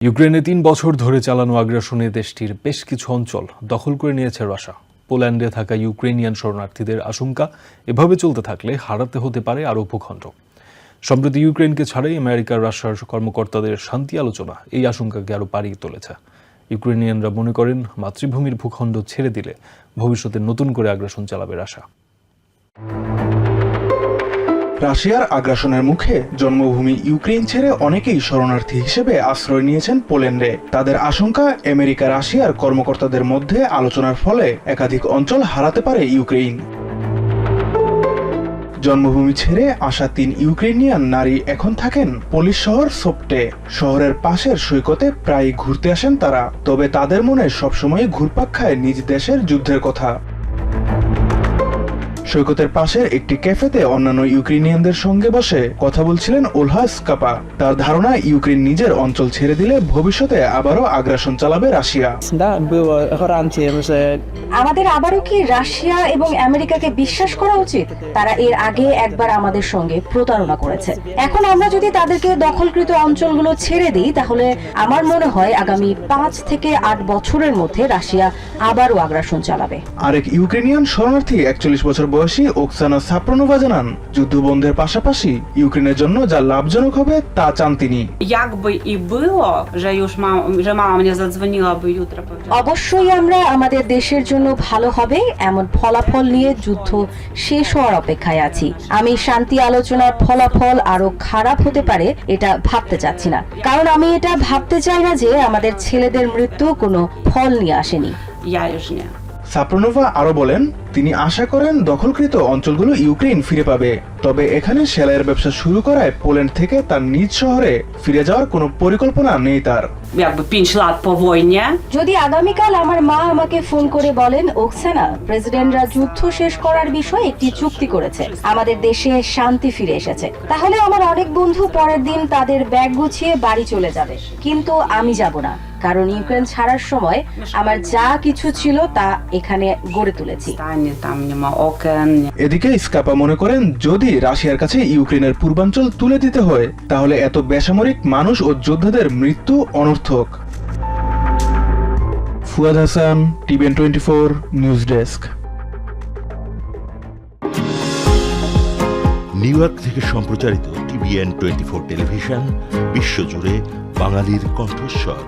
ইউক্রেনে তিন বছর ধরে চালানো আগ্রাসনে দেশটির বেশ কিছু অঞ্চল দখল করে নিয়েছে রাশা পোল্যান্ডে থাকা ইউক্রেনিয়ান শরণার্থীদের আশঙ্কা এভাবে চলতে থাকলে হারাতে হতে পারে আরও ভূখণ্ড। সম্প্রতি ইউক্রেনকে ছাড়াই আমেরিকার রাশিয়ার কর্মকর্তাদের শান্তি আলোচনা এই আশঙ্কাকে আরও বাড়িয়ে তুলেছে। ইউক্রেনিয়ানরা মনে করেন মাতৃভূমির ভূখণ্ড ছেড়ে দিলে ভবিষ্যতে নতুন করে আগ্রাসন চালাবে রাশা রাশিয়ার আগ্রাসনের মুখে জন্মভূমি ইউক্রেন ছেড়ে অনেকেই শরণার্থী হিসেবে আশ্রয় নিয়েছেন পোল্যান্ডে। তাদের আশঙ্কা, আমেরিকা, রাশিয়ার কর্মকর্তাদের মধ্যে আলোচনার ফলে একাধিক অঞ্চল হারাতে পারে ইউক্রেন জন্মভূমি ছেড়ে আসা তিন ইউক্রেনিয়ান নারী এখন থাকেন পোলিশ শহর সোপটে। শহরের পাশের সৈকতে প্রায় ঘুরতে আসেন তারা। তবে তাদের মনে সবসময় ঘুরপাক খায় নিজ দেশের যুদ্ধের কথা। সৈকতের পাশের একটি ক্যাফেতে অন্যান্য ইউক্রেনিয়ানদের সঙ্গে বসে কথা বলছিলেন ওলহা স্কাপা তার ধারণা ইউক্রেন নিজের অঞ্চল ছেড়ে দিলে ভবিষ্যতে আবারও আগ্রাসন চালাবে রাশিয়া। আমাদের আবারও কি রাশিয়া এবং আমেরিকাকে বিশ্বাস করা উচিত? তারা এর আগে একবার আমাদের সঙ্গে প্রতারণা করেছে। এখন আমরা যদি তাদেরকে দখলকৃত অঞ্চলগুলো ছেড়ে দিই তাহলে আমার মনে হয় আগামী পাঁচ থেকে আট বছরের মধ্যে রাশিয়া আবারও আগ্রাসন চালাবে। আরেক ইউক্রেনিয়ান শরণার্থী একচল্লিশ বছর বয়স বয়সী ওকসানা সাপ্রনোভা জানান যুদ্ধবন্ধের পাশাপাশি ইউক্রেনের জন্য যা লাভজনক হবে তা চান তিনি। অবশ্যই আমরা আমাদের দেশের জন্য ভালো হবে এমন ফলাফল নিয়ে যুদ্ধ শেষ হওয়ার অপেক্ষায় আছি। আমি শান্তি আলোচনার ফলাফল আরও খারাপ হতে পারে এটা ভাবতে চাচ্ছি না। কারণ আমি এটা ভাবতে চাই না যে আমাদের ছেলেদের মৃত্যু কোনো ফল নিয়ে আসেনি। সাপ্রনোভা আরও বলেন তিনি আশা করেন দখলকৃত অঞ্চলগুলো ইউক্রেন ফিরে পাবে। তবে এখানে সেলাইয়ের ব্যবসা শুরু করায় পোল্যান্ড থেকে তার নিজ শহরে ফিরে যাওয়ার কোনো পরিকল্পনা নেই তার। Jakby 5 lat po wojnie, যদি আগামীকাল আমার মা আমাকে ফোন করে বলেন ওকসানা প্রেসিডেন্টরা যুদ্ধ শেষ করার বিষয়ে একটি চুক্তি করেছে। আমাদের দেশে শান্তি ফিরে এসেছে। তাহলে আমার অনেক বন্ধু পরের দিন তাদের ব্যাগ গুছিয়ে বাড়ি চলে যাবে। কিন্তু আমি যাব না কারণ ইউক্রেন ছাড়ার সময় আমার যা কিছু ছিল তা এখানে গড়ে তুলেছি। Tam nie ma okien, nie. এদিকে স্কাপা মনে করেন যদি রাশিয়ার কাছে ইউক্রেনের পূর্বাঞ্চল তুলে দিতে হয় তাহলে এত বেসামরিক মানুষ ও যোদ্ধাদের মৃত্যু অনর্থক। Fuad Hasan TVN twenty four news desk. New York থেকে সম্প্রচারিত টিভিএন টোয়েন্টি ফোর টেলিভিশন বিশ্বজুড়ে বাঙালির কণ্ঠস্বর।